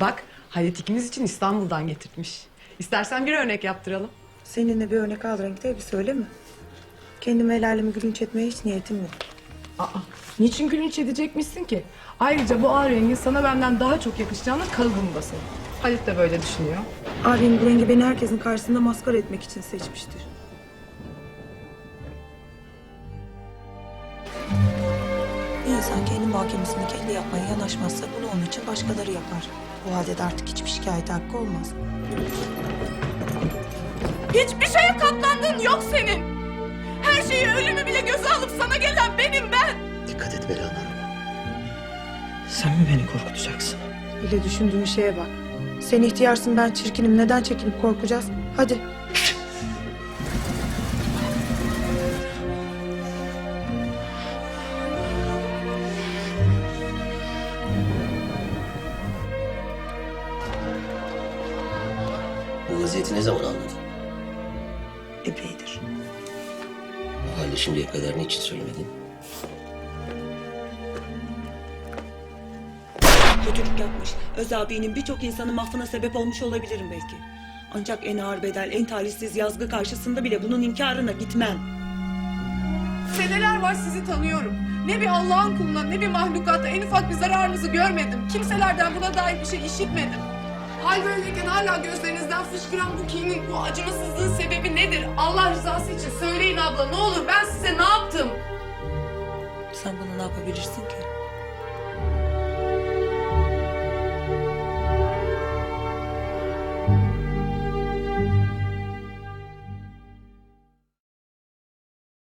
Bak Halit ikimiz için İstanbul'dan getirtmiş. İstersen bir örnek yaptıralım. Seninle bir örnek al renkte elbise öyle mi? Kendimi el alemi gülünç etmeye hiç niyetim yok. Aa, niçin gülünç edecekmişsin ki? Ayrıca bu ağ rengin sana benden daha çok yakışacağına kalıbımda senin. Halit de böyle düşünüyor. Abim bu rengi beni herkesin karşısında maskara etmek için seçmiştir. Bir insan kendi muhakemesini kendi yapmaya yanaşmazsa bunu onun için başkaları yapar. Bu halde de artık hiçbir şikayet hakkı olmaz. Hiçbir şeye katlandığın yok senin. Her şeyi ölümü bile göze alıp sana gelen benim ben. Dikkat et Bela Hanım. Sen mi beni korkutacaksın? Bile düşündüğün şeye bak. Sen ihtiyarsın ben çirkinim neden çekinip korkacağız? Hadi. Bu vaziyeti ne zaman anladın? Epeydir. O halde şimdiye kadar niçin söylemedin? Kötülük yapmış. Öz abinin birçok insanın mahvına sebep olmuş olabilirim belki. Ancak en ağır bedel, en talihsiz yazgı karşısında bile bunun inkarına gitmem. Seneler var sizi tanıyorum. Ne bir Allah'ın kulundan ne bir mahlukatta en ufak bir zararınızı görmedim. Kimselerden buna dair bir şey işitmedim. Hal böyleyken hala gözlerinizden fışkıran bu kinin, bu acımasızlığın sebebi nedir? Allah rızası için söyleyin abla ne olur ben size ne yaptım? Sen bana ne yapabilirsin ki?